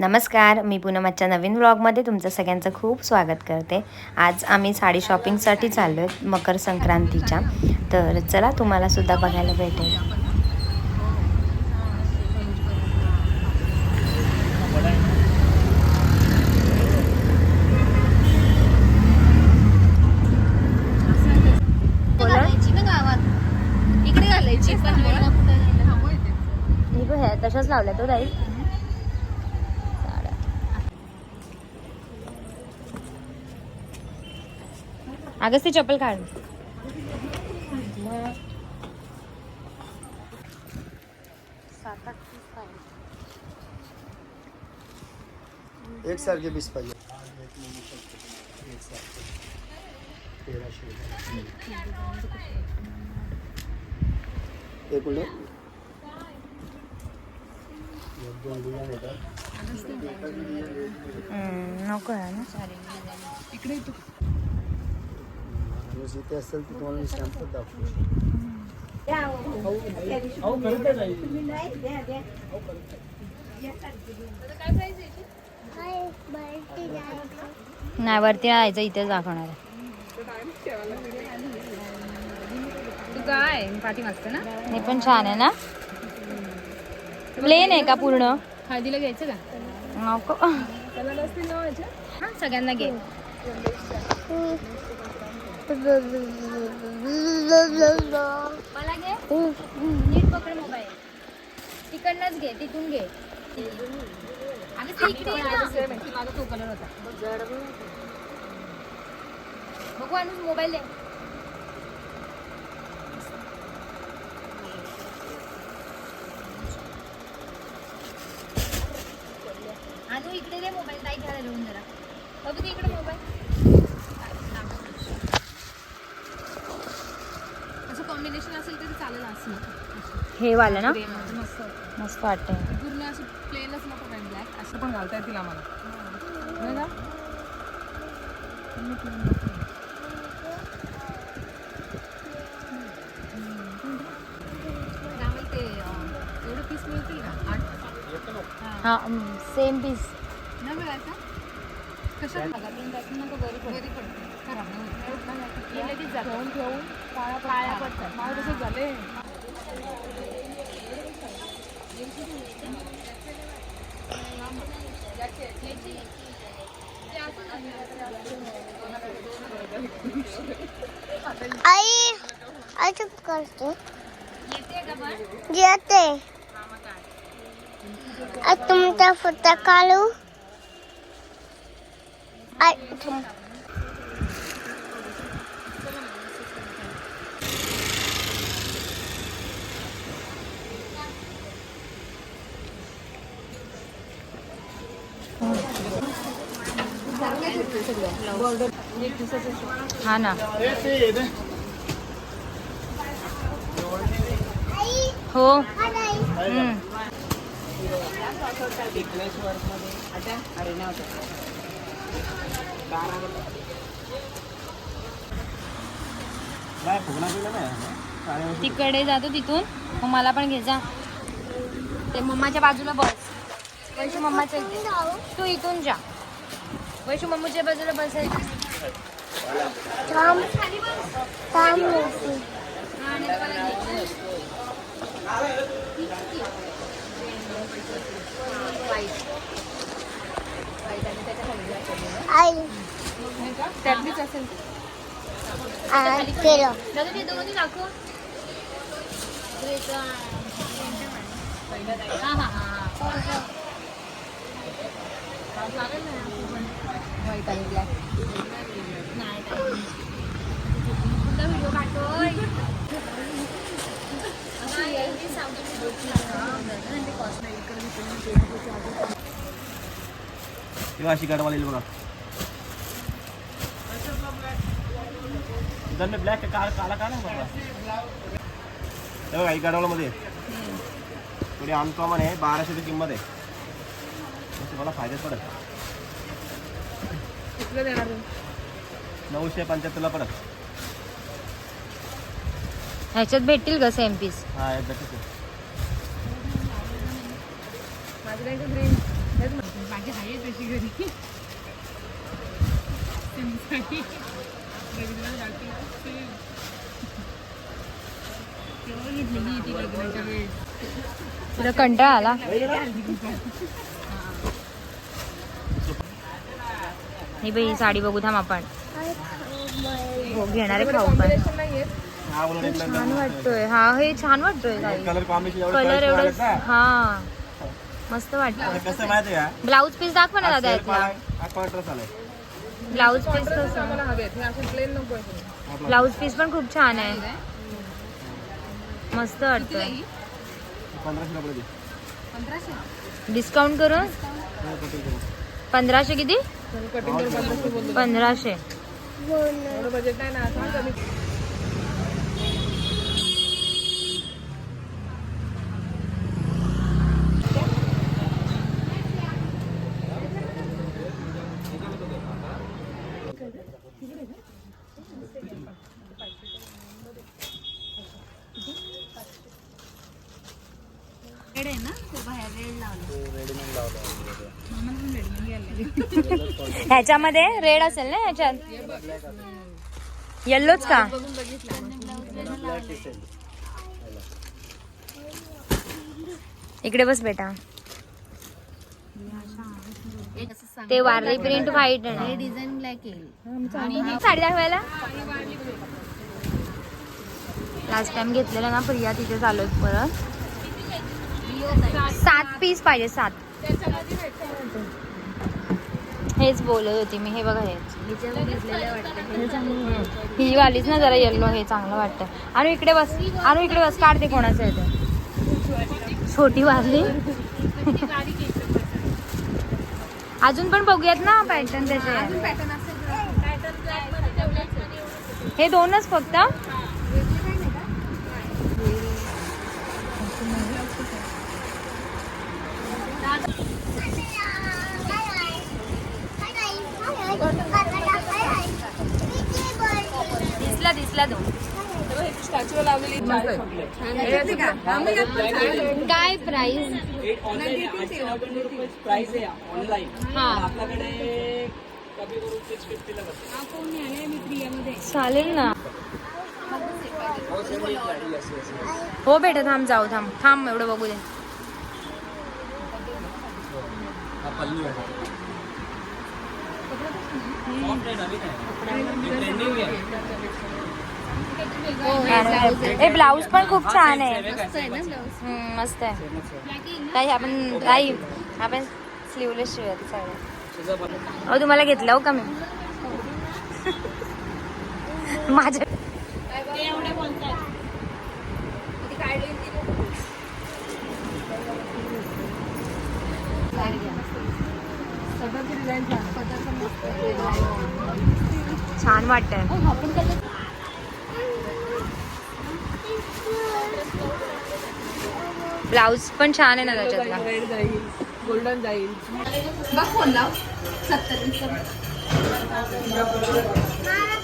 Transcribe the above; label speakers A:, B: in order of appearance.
A: नमस्कार मी पूनमच्या नवीन व्लॉगमध्ये तुमचं सगळ्यांचं खूप स्वागत करते. आज आम्ही साडी शॉपिंगसाठी चाललो आहे मकर संक्रांतीच्या. तर चला तुम्हाला सुद्धा बघायला भेटेल. तशाच लावल्या तो ताई. अगं ती चप्पल काढ.
B: एक सारखे पीस पाहिजे. एक येतात
A: नको आहे ना.
B: माणूस इथे असेल तर तुम्हाला मी सॅम्पल दाखवू
A: नाही वरती जायचं इथेच दाखवणार
C: काय? पाठी मागते ना?
A: हे पण छान आहे ना? प्लेन आहे का पूर्ण?
C: हळदीला घ्यायचं का?
A: नको.
C: हा सगळ्यांना घे. मला घे. नीट पकड मोबाईल. तिकडनंच घे तिथून घे. आणि ते माझा तो कलर होता बघू अनुज मोबाईल दे. आणू इकडे दे मोबाईल. ताई घ्यायला घेऊन जरा. बघू दे इकडे मोबाईल असं कॉम्बिनेशन असेल तरी चालेल असं
A: हे वालं ना?
C: मस्त
A: मस्त वाटतंय.
C: पूर्ण असं प्लेनच नको पाहिजे ब्लॅक असं पण घालता येतील आम्हाला. नाही का? त्यामुळे ते अं, एवढे पीस मिळतील का? आठ?
A: हा सेम पीस
C: नाही मिळायचा? कशात घालातून त्यातून नको बरी पडते बरी पडते. खराब नाही होत. ठेवून ठेवून पडतात. मला तसं झाले
D: आई आई चुप करते.
C: येते
D: तुमचा फोटो काढू.
A: हा ना. हो. तिकडे जातो तिथून. मग मला पण घे जा. ते मम्माच्या बाजूला बस. वैशू मम्माच्या इथे तू. इथून जा. वैशू मम्मीच्या बाजूला बसायचं
D: थांब. थांब. मोठी. आई
C: त्यातलीच असेल
D: आ, केलं
C: दादा ते दोन्ही दाखव हा हा हा व्हाईट आणि ब्लॅक नाही व्हिडिओ काढतोय
B: तेव्हा अशी गाडवाला येईल बघा इधर में ब्लॅक काला काला का नाही बघा हे ही गाडवालामध्ये थोडी अनकॉमन आहे बाराशेची किंमत आहे तसं मला फायद्यात पडत नऊशे पंच्याहत्तरला पडत
A: ह्याच्यात भेटतील का सेम पीस
B: हा एकदा ठीक आहे
C: माझं ग्रीन माझी आहे तशी घरी. तुला कंटाळा आला? ही. बाई साडी बघू थांब आपण. हो घेणारे खाऊ पण.
B: हा
C: छान वाटतोय. हा हे छान वाटतोय ताई
B: कलर कॉम्बिनेशन
C: कलर एवढं हा. मस्त वाटतं
B: कसं माहिती का?
C: ब्लाऊज पीस दाखव ना दादा यातला.
B: हा
C: ब्लाऊज पीस कसं ब्लाऊज पीस पण खूप छान आहे. मस्त वाटतंय.
B: पंधराशे हो,
C: ह्याच्यामध्ये रेड असेल ना ह्याच्यात येल्लोच का? इकडे बस बेटा. ते वारली प्रिंट व्हाईट आहे.
E: डिझाईन ब्लॅक येईल.
C: साडी दाखवायला? लास्ट टाइम घेतलेलं ना प्रिया तिथे चालू परत. सात पीस पाहिजे सात. हेच बोलत होती मी हे बघा हेच. ही वालीच ना जरा येल्लो हे चांगलं वाटतं आणि इकडे बस आणि इकडे बस काढते कोणाचं आहे ते. छोटी वाली. अजून पण बघूयात ना पॅटर्न त्याचे. हे दोनच फक्त. दिसला तो. काय प्राइस हा. चालेल ना. हो बेटा थांब जाऊ थांब. थांब एवढं बघू दे. हे ब्लाऊज पण खूप छान आहे. मस्त आहे. काही आपण काही आपण स्लीवलेस शिवत साडी. अहो तुम्हाला घेतलं हो का मी? माझ्या छान वाटतंय. ब्लाऊज पण छान आहे ना त्याच्यातला.
E: गोल्डन जाईल.
D: मला